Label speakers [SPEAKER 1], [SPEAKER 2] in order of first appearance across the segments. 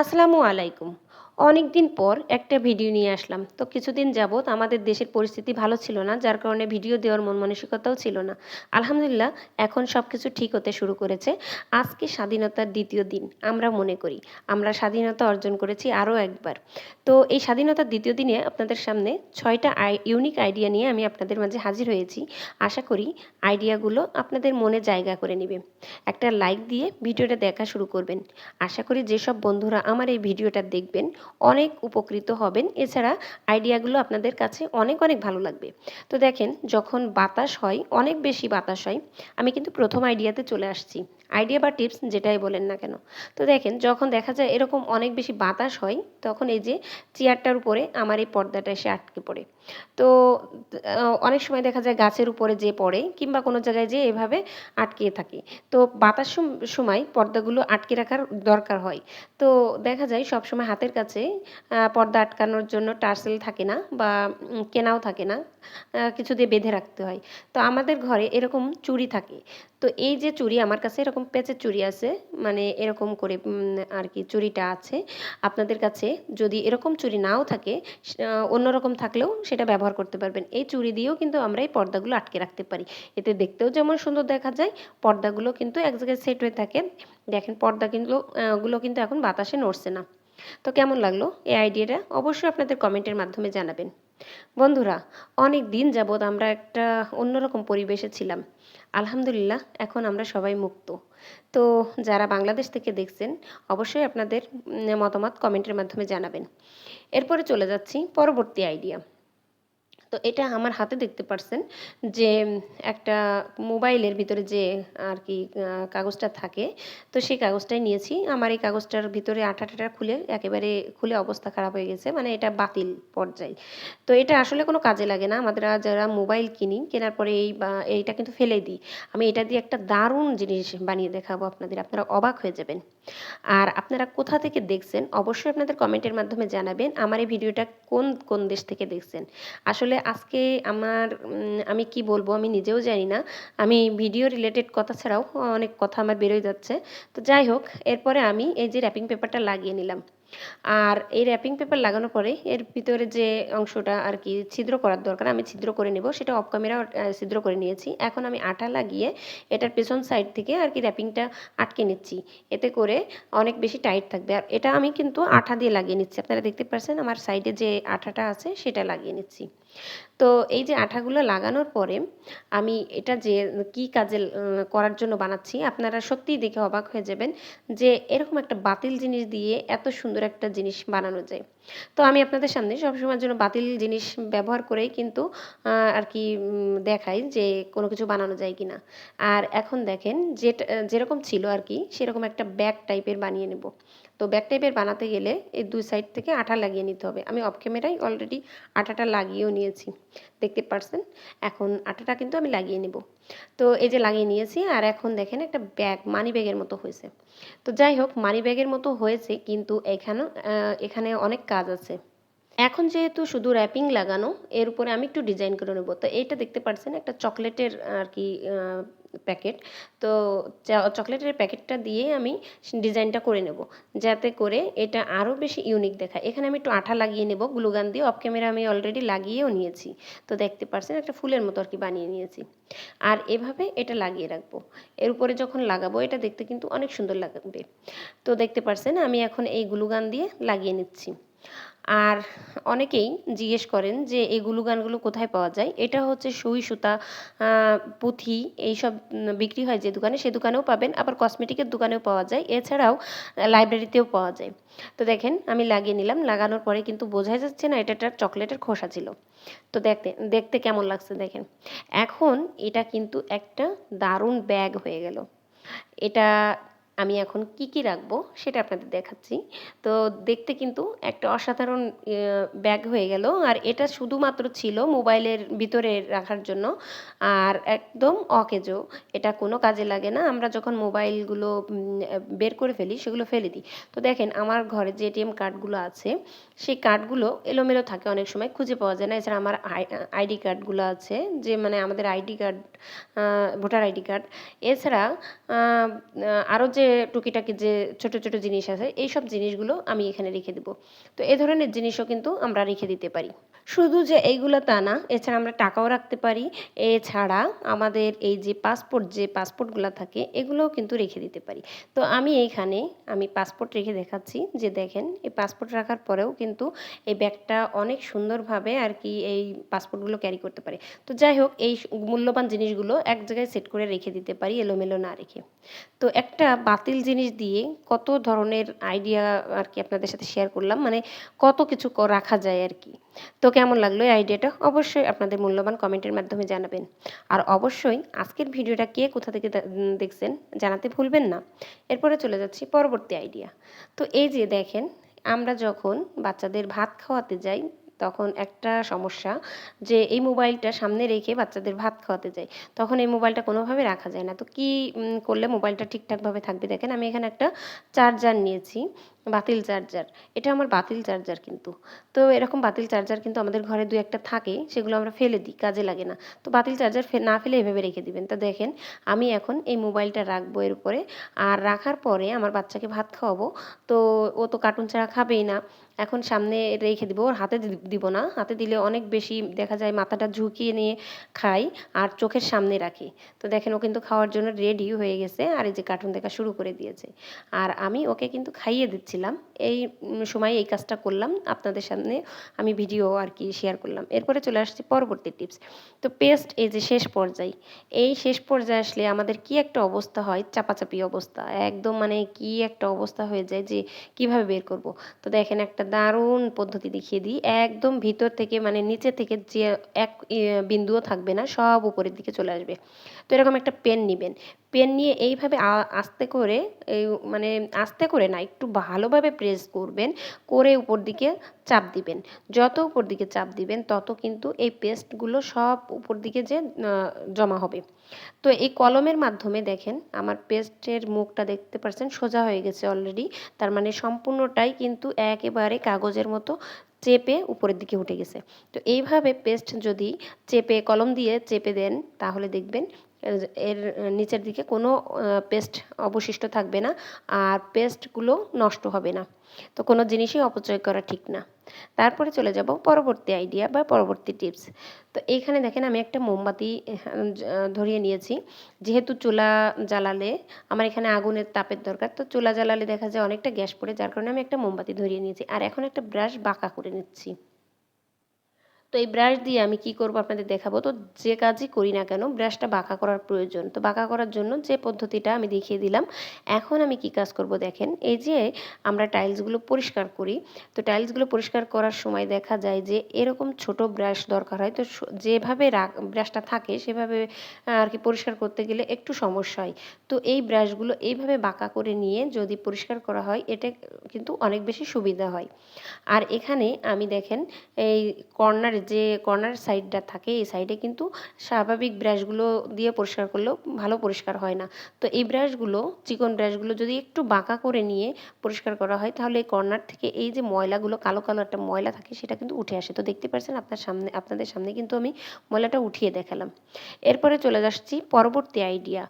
[SPEAKER 1] আসসালামু আলাইকুম। অনেক দিন পর একটা ভিডিও নিয়ে আসলাম। তো কিছুদিন যাবৎ আমাদের দেশের পরিস্থিতি ভালো ছিল না, যার কারণে ভিডিও দেওয়ার মন মানসিকতাও ছিল না। আলহামদুলিল্লাহ, এখন সব কিছু ঠিক হতে শুরু করেছে। আজকে স্বাধীনতার দ্বিতীয় দিন, আমরা মনে করি। আমরা স্বাধীনতা অর্জন করেছি আরও একবার। তো এই স্বাধীনতার দ্বিতীয় দিনে আপনাদের সামনে ছয়টা ইউনিক আইডিয়া নিয়ে আমি আপনাদের মাঝে হাজির হয়েছি। আশা করি আইডিয়াগুলো আপনাদের মনে জায়গা করে নেবে। একটা লাইক দিয়ে ভিডিওটা দেখা শুরু করবেন। আশা করি যেসব বন্ধুরা আমার এই ভিডিওটা দেখবেন অনেক উপকৃত হবেন। এছাড়া আইডিয়াগুলো আপনাদের কাছে অনেক অনেক ভালো লাগবে। তো দেখেন, যখন বাতাস হয়, অনেক বেশি বাতাস হয়, আমি কিন্তু প্রথম আইডিয়াতে চলে আসছি। আইডিয়া বা টিপস যেটাই বলেন না কেন। তো দেখেন, যখন দেখা যায় এরকম অনেক বেশি বাতাস হয়, তখন এই যে চেয়ারটার উপরে আমার এই পর্দাটা এসে আটকে পড়ে। তো অনেক সময় দেখা যায় গাছের উপরে যে পড়ে, কিংবা কোনো জায়গায় যে এভাবে আটকে থাকে। তো বাতাস সময় পর্দাগুলো আটকে রাখার দরকার হয়। তো দেখা যায় সব সময় হাতের কাছে পর্দা আটকানোর জন্য টার্সেল থাকে না বা কেনাও থাকে না কিছু দিয়ে বেঁধে রাখতে হয়। তো আমাদের ঘরে এরকম চুড়ি থাকে। তো এই যে চুড়ি, আমার কাছে এরকম পেঁচের চুড়ি আছে মানে এরকম করে আর কি চুড়িটা আছে। আপনাদের কাছে যদি এরকম চুড়ি নাও থাকে অন্যরকম থাকলেও সেটা ব্যবহার করতে পারবেন। এই চুড়ি দিয়েও কিন্তু আমরা এই পর্দাগুলো আটকে রাখতে পারি। এতে দেখতেও যেমন সুন্দর দেখা যায়, পর্দাগুলো কিন্তু এক জায়গায় সেট হয়ে থাকে। দেখেন পর্দা কিন্তু গুলো কিন্তু এখন বাতাসে নড়ছে না। তো কেমন লাগল এই আইডিয়াটা? অবশ্যই আপনাদের কমেন্টের মাধ্যমে জানাবেন। বন্ধুরা, অনেক দিন যাবৎ আমরা একটা অন্যরকম পরিবেশে ছিলাম। আলহামদুলিল্লাহ, এখন আমরা সবাই মুক্ত। তো যারা বাংলাদেশ থেকে দেখছেন, অবশ্যই আপনাদের মতামত কমেন্টের মাধ্যমে জানাবেন। এরপরে চলে যাচ্ছি পরবর্তী আইডিয়া। তো এটা আমার হাতে দেখতে পারছেন যে একটা মোবাইলের ভিতরে যে, আর কি কাগজটা থাকে, তো সেই কাগজটাই নিয়েছি। আমার এই কাগজটার ভিতরে আঠা টাটা খুলে একেবারে খুলে অবস্থা খারাপ হয়ে গেছে মানে এটা বাতিল পর্যায়ে। তো এটা আসলে কোনো কাজে লাগে না। আমাদের যারা মোবাইল কিনি, কেনার পরে এই এইটা কিন্তু ফেলে দিই। আমি এটা দিয়ে একটা দারুণ জিনিস বানিয়ে দেখাবো আপনাদের, আপনারা অবাক হয়ে যাবেন। আর আপনারা কোথা থেকে দেখছেন, অবশ্যই আপনাদের কমেন্টের মাধ্যমে জানাবেন, আমার এই ভিডিওটা কোন কোন দেশ থেকে দেখছেন। আসলে আজকে আমার আমি কি বলব আমি নিজেও জানি না। আমি ভিডিও রিলেটেড কথা ছাড়াও অনেক কথা আমার বেরোয় যাচ্ছে। তো যাই হোক, এরপরে আমি এই যে র্যাপিং পেপারটা লাগিয়ে নিলাম। আর এই র্যাপিং পেপার লাগানোর পরে এর ভিতরে যে অংশটা আর কি ছিদ্র করার দরকার, আমি ছিদ্র করে নেব। সেটা অফ ক্যামেরা ছিদ্র করে নিয়েছি। এখন আমি আঠা লাগিয়ে এটার পেছন সাইড থেকে আর কি র্যাপিংটা আটকে নিচ্ছি। এতে করে অনেক বেশি টাইট থাকবে। আর এটা আমি কিন্তু আঠা দিয়ে লাগিয়ে নিচ্ছি। আপনারা দেখতে পাচ্ছেন আমার সাইডে যে আঠাটা আছে সেটা লাগিয়ে নিচ্ছি। তো এই যে আঠাগুলো লাগানোর পরে আমি এটা যে কি কাজে করার জন্য বানাচ্ছি, আপনারা সত্যিই দেখে অবাক হয়ে যাবেন যে এরকম একটা বাতিল জিনিস দিয়ে এত সুন্দর একটা জিনিস বানানো যায়। তো আমি আপনাদের সামনে সবসময়ের জন্য বাতিল জিনিস ব্যবহার করেই কিন্তু আর কি দেখাই যে কোনো কিছু বানানো যায় কি না আর এখন দেখেন যেটা, যেরকম ছিল আর কি, সেরকম একটা ব্যাগ টাইপের বানিয়ে নেব। তো ব্যাক টাইপের বানাতে গেলে এই দুই সাইড থেকে আঠা লাগিয়ে নিতে হবে। আমি অফ ক্যামেরায় অলরেডি আঠাটা লাগিয়েও নিয়েছি, দেখতে পারছেন? এখন আঠাটা কিন্তু আমি লাগিয়ে নেব। তো এই যে লাগিয়ে নিয়েছি, আর এখন দেখেন একটা ব্যাগ মানি ব্যাগের মতো হয়েছে। তো যাই হোক মানি ব্যাগের মতো হয়েছে, কিন্তু এখানে এখানে অনেক কাজ আছে। এখন যেহেতু শুধু র্যাপিং লাগানো, এর উপরে আমি একটু ডিজাইন করে নেব। তো এইটা দেখতে পাচ্ছেন একটা চকলেটের আর কি প্যাকেট তো চকলেটের প্যাকেটটা দিয়ে আমি ডিজাইনটা করে নেব। যাতে করে এটা আরও বেশি ইউনিক দেখায়। এখানে আমি একটু আঠা লাগিয়ে নেব, গ্লুগান দিয়ে। অফ ক্যামেরা আমি অলরেডি লাগিয়েও নিয়েছি। তো দেখতে পাচ্ছেন একটা ফুলের মতো আর কি বানিয়ে নিয়েছি। আর এভাবে এটা লাগিয়ে রাখব। এর উপরে যখন লাগাবো, এটা দেখতে কিন্তু অনেক সুন্দর লাগবে। তো দেখতে পাচ্ছেন আমি এখন এই গ্লুগান দিয়ে লাগিয়ে নিচ্ছি। আর অনেকেই জিজ্ঞেস করেন যে এগুলো গানগুলো কোথায় পাওয়া যায়? এটা হচ্ছে সুই, সুতা পুঁথি এইসব বিক্রি হয় যে দোকানে, সে দোকানেও পাবেন। আবার কসমেটিকের দোকানেও পাওয়া যায়। এছাড়াও লাইব্রেরিতেও পাওয়া যায়। তো দেখেন, আমি লাগিয়ে নিলাম। লাগানোর পরে কিন্তু বোঝাই যাচ্ছে না, এটা একটা চকলেটের খোসা ছিল। তো দেখতে দেখতে কেমন লাগছে দেখেন। এখন এটা কিন্তু একটা দারুণ ব্যাগ হয়ে গেল। এটা আমি এখন কি কি রাখব সেটা আপনাদের দেখাচ্ছি। তো দেখতে কিন্তু একটা অসাধারণ ব্যাগ হয়ে গেল। আর এটা শুধুমাত্র ছিল মোবাইলের ভিতরে রাখার জন্য। আর একদম অকেজো। এটা কোনো কাজে লাগে না। আমরা যখন মোবাইলগুলো বের করে ফেলি সেগুলো ফেলে দিই। তো দেখেন আমার ঘরে যে এটিএম কার্ডগুলো আছে, সেই কার্ডগুলো এলোমেলো থাকে অনেক সময়। খুঁজে পাওয়া যায় না। এছাড়া আমার আইডি কার্ডগুলো আছে। যে মানে আমাদের ID card voter ID card. এছাড়া আরও যে টুকিটাকি যে ছোট ছোট জিনিস আছে এই সব জিনিসগুলো আমি এখানে রেখে দেব। তো এ ধরনের জিনিসও কিন্তু আমরা রেখে দিতে পারি। শুধু যে এইগুলো তা না, এছাড়া আমরা টাকাও রাখতে পারি। এছাড়া আমাদের এই যে পাসপোর্ট যে পাসপোর্টগুলো থাকে, এগুলোও কিন্তু রেখে দিতে পারি। তো আমি এইখানে, আমি পাসপোর্ট রেখে দেখাচ্ছি যে দেখেন, এই পাসপোর্ট রাখার পরেও কিন্তু এই ব্যাগটা অনেক সুন্দরভাবে আর কি এই পাসপোর্টগুলো ক্যারি করতে পারে। তো যাই হোক, এই মূল্যবান জিনিসগুলো এক জায়গায় সেট করে রেখে দিতে পারি, এলোমেলো না রেখে। তো একটা বাতিল জিনিস দিয়ে কত ধরনের আইডিয়া আর কি আপনাদের সাথে শেয়ার করলাম মানে কত কিছু রাখা যায় আর কি। তো কেমন লাগল এই আইডিয়াটা অবশ্যই আপনাদের মূল্যবান কমেন্টের মাধ্যমে জানাবেন। আর অবশ্যই আজকের ভিডিওটা কে কোথা থেকে দেখছেন জানাতে ভুলবেন না। এরপরে চলে যাচ্ছি পরবর্তী আইডিয়া। তো এই যে দেখেন, আমরা যখন বাচ্চাদের ভাত খাওয়াতে যাই তখন একটা সমস্যা যে এই মোবাইলটা সামনে রেখে বাচ্চাদের ভাত খাওয়াতে যাই তখন এই মোবাইলটা কোনোভাবে রাখা যায় না। তো কী করলে মোবাইলটা ঠিকঠাকভাবে থাকবে? দেখেন আমি এখানে একটা চার্জার নিয়েছি, বাতিল চার্জার। এটা আমার বাতিল চার্জার কিন্তু। তো এরকম বাতিল চার্জার কিন্তু আমাদের ঘরে দু একটা থাকে, সেগুলো আমরা ফেলে দিই, কাজে লাগে না। তো বাতিল চার্জার না ফেলে এভাবে রেখে দিবেন। তো দেখেন আমি এখন এই মোবাইলটা রাখব এর উপরে। আর রাখার পরে আমার বাচ্চাকে ভাত খাওয়াবো। তো ও তো কার্টুন ছাড়া খাবেই না। এখন সামনে রেখে দিব, ওর হাতে দিব না। হাতে দিলে অনেক বেশি দেখা যায় মাথাটা ঝুঁকিয়ে নিয়ে খাই আর চোখের সামনে রাখি। তো দেখেন, ও কিন্তু খাওয়ার জন্য রেডি হয়ে গেছে আর এই যে কার্টুন দেখা শুরু করে দিয়েছে। আর আমি ওকে কিন্তু খাইয়ে দিচ্ছিলাম। এই সময় এই কাজটা করলাম। আপনাদের সামনে আমি ভিডিও আর কি শেয়ার করলাম। এরপরে চলে আসছি পরবর্তী টিপস তো পেস্ট এই যে শেষ পর্যায়ে। এই শেষ পর্যায়ে আসলে আমাদের কি একটা অবস্থা হয়? চাপাচাপি অবস্থা। একদম মানে কি একটা অবস্থা হয়ে যায় যে কীভাবে বের করব? তো দেখেন, একটা দারুণ পদ্ধতি দেখিয়ে দিই। একদম ভিতর থেকে মানে নিচে থেকে যে এক বিন্দুও থাকবে না, সব উপরের দিকে চলে আসবে। তো এরকম একটা পেন নেবেন। পেন নিয়ে এইভাবে আস্তে করে, এই মানে আস্তে করে না, একটু ভালোভাবে প্রেস করবেন, করে উপর দিকে চাপ দিবেন। যত উপর দিকে চাপ দিবেন, তত কিন্তু এই পেস্টগুলো সব উপর দিকে যে জমা হবে। তো এই কলমের মাধ্যমে দেখেন, আমার পেস্টের মুখটা দেখতে পাচ্ছেন সোজা হয়ে গেছে অলরেডি তার মানে সম্পূর্ণটাই কিন্তু একেবারে কাগজের মতো চেপে উপরের দিকে উঠে গেছে। তো এইভাবে পেস্ট যদি চেপে, কলম দিয়ে চেপে দেন, তাহলে দেখবেন এর নিচের দিকে কোনো পেস্ট অবশিষ্ট থাকবে না আর পেস্টগুলো নষ্ট হবে না। তো কোনো জিনিসই অপচয় করা ঠিক না। তারপরে চলে যাব পরবর্তী আইডিয়া বা পরবর্তী টিপস তো এইখানে দেখেন আমি একটা মোমবাতি ধরিয়ে নিয়েছি। যেহেতু চুলা জ্বালালে আমার এখানে আগুনের তাপের দরকার, তো চুলা জ্বালালে দেখা যায় অনেকটা গ্যাস পড়ে, যার কারণে আমি একটা মোমবাতি ধরিয়ে নিয়েছি। আর এখন একটা ব্রাশ বাঁকা করে নিচ্ছি। তো এই ব্রাশ দিয়ে আমি কি করব আপনাদের দেখাবো? তো যে কাজই করি না কেন ব্রাশটা বাঁকা করার প্রয়োজন। তো বাঁকা করার জন্য যে পদ্ধতিটা আমি দেখিয়ে দিলাম, এখন আমি কি কাজ করব দেখেন? এই যে আমরা টাইলসগুলো পরিষ্কার করি, তো টাইলসগুলো পরিষ্কার করার সময় দেখা যায় যে এরকম ছোট ব্রাশ দরকার হয়। তো যেভাবে ব্রাশটা থাকে সেভাবে আর কি পরিষ্কার করতে গেলে একটু সমস্যা হয়। তো এই ব্রাশগুলো এইভাবে বাঁকা করে নিয়ে যদি পরিষ্কার করা হয় এটা কিন্তু অনেক বেশি সুবিধা হয়। আর এখানে আমি দেখেন, এই কর্নার যে কর্নার সাইডটা থাকে, এই সাইডে কিন্তু স্বাভাবিক ব্রাশগুলো দিয়ে পরিষ্কার করলেও ভালো পরিষ্কার হয় না। তো এই ব্রাশগুলো চিকন ব্রাশগুলো যদি একটু বাঁকা করে নিয়ে পরিষ্কার করা হয়, তাহলে এই কর্নার থেকে এই যে ময়লাগুলো, কালো কালো একটা ময়লা থাকে, সেটা কিন্তু উঠে আসে। তো দেখতে পাচ্ছেন আপনার সামনে, আপনাদের সামনে কিন্তু আমি ময়লাটা উঠিয়ে দেখালাম। এরপরে চলে যাচ্ছি পরবর্তী আইডিয়া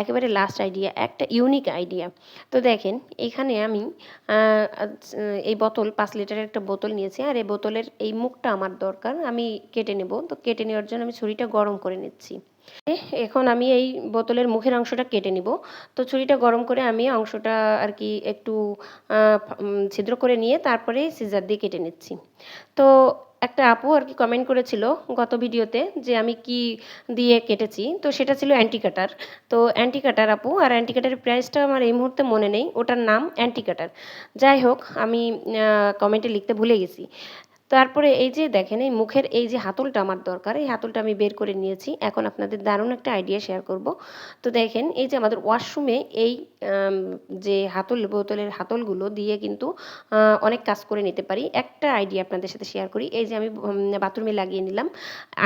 [SPEAKER 1] একেবারে লাস্ট আইডিয়া একটা ইউনিক আইডিয়া তো দেখেন, এখানে আমি এই বোতল, পাঁচ লিটারের একটা বোতল নিয়েছি, আর এই বোতলের এই মুখটা আমার দরকার। আমি কেটে নেব। তো কেটে নেওয়ার জন্য আমি ছুরিটা গরম করে নিচ্ছি। এখন আমি এই বোতলের মুখের অংশটা কেটে নিব। তো ছুরিটা গরম করে আমি অংশটা আর কি একটু ছিদ্র করে নিয়ে তারপরে সিজার দিয়ে কেটে নিচ্ছি। তো একটা আপু আর কি কমেন্ট করেছিল গত ভিডিওতে যে আমি কি দিয়ে কেটেছি। তো সেটা ছিল অ্যান্টি কাটার তো অ্যান্টি কাটার আপু, আর অ্যান্টি কাটারের প্রাইসটা আমার এই মুহূর্তে মনে নেই। ওটার নাম অ্যান্টি কাটার যাই হোক, আমি কমেন্টে লিখতে ভুলে গেছি। তারপরে এই যে দেখেন, এই মুখের এই যে হাতলটা আমার দরকার, এই হাতলটা আমি বের করে নিয়েছি। এখন আপনাদের দারুণ একটা আইডিয়া শেয়ার করব। তো দেখেন, এই যে আমাদের ওয়াশরুমে এই যে হাতল, বোতলের হাতলগুলো দিয়ে কিন্তু অনেক কাজ করে নিতে পারি। একটা আইডিয়া আপনাদের সাথে শেয়ার করি। এই যে আমি বাথরুমে লাগিয়ে নিলাম,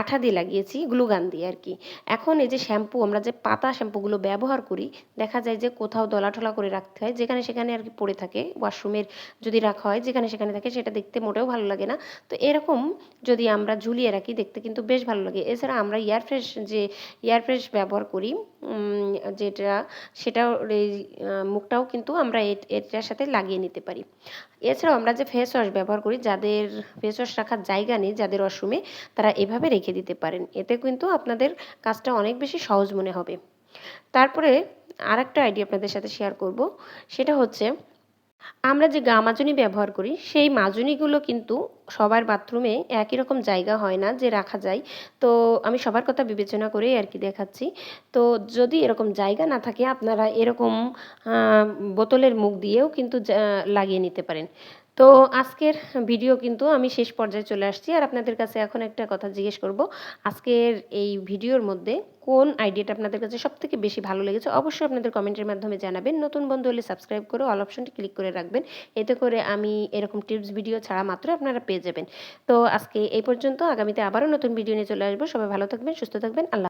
[SPEAKER 1] আঠা দিয়ে লাগিয়েছি গ্লুগান দিয়ে আর কি এখন এই যে শ্যাম্পু আমরা যে পাতা শ্যাম্পুগুলো ব্যবহার করি, দেখা যায় যে কোথাও দলাঠলা করে রাখতে হয়, যেখানে সেখানে আর কি পড়ে থাকে। ওয়াশরুমের যদি রাখা হয়, যেখানে সেখানে থাকে, সেটা দেখতে মোটেও ভালো লাগে না। তো এরকম যদি আমরা ঝুলিয়ে রাখি, দেখতে কিন্তু বেশ ভালো লাগে। এছাড়া আমরা এয়ার ফ্রেশ যে এয়ার ফ্রেশ ব্যবহার করি যেটা, সেটাও মুখটাও কিন্তু আমরা এটার সাথে লাগিয়ে নিতে পারি। এছাড়াও আমরা যে ফেস ওয়াশ ব্যবহার করি, যাদের ফেস ওয়াশ রাখার জায়গা নেই, যাদের ওয়াশরুমে তারা এভাবে রেখে দিতে পারেন। এতে কিন্তু আপনাদের কাজটা অনেক বেশি সহজ মনে হবে। তারপরে আর একটা আইডিয়া আপনাদের সাথে শেয়ার করব, সেটা হচ্ছে আমরা যে গা মাজনি ব্যবহার করি, সেই মাজনিগুলো কিন্তু সবার বাথরুমে একই রকম জায়গা হয় না যে রাখা যায়। তো আমি সবার কথা বিবেচনা করেই আর কি দেখাচ্ছি। তো যদি এরকম জায়গা না থাকে, আপনারা এরকম বোতলের মুখ দিয়েও কিন্তু লাগিয়ে নিতে পারেন। তো আজকের ভিডিও কিন্তু আমি শেষ পর্যায়ে চলে আসছি আর আপনাদের কাছে এখন একটা কথা জিজ্ঞেস করব, আজকের এই ভিডিওর মধ্যে কোন আইডিয়াটা আপনাদের কাছে সব থেকে বেশি ভালো লেগেছে অবশ্যই আপনাদের কমেন্টের মাধ্যমে জানাবেন। নতুন বন্ধু হলে সাবস্ক্রাইব করে অল অপশনটি ক্লিক করে রাখবেন, এতে করে আমি এরকম টিপস ভিডিও ছাড়া মাত্র আপনারা পেয়ে যাবেন। তো আজকে এই পর্যন্ত, আগামীতে আবারও নতুন ভিডিও নিয়ে চলে আসব। সবাই ভালো থাকবেন, সুস্থ থাকবেন, আল্লাহ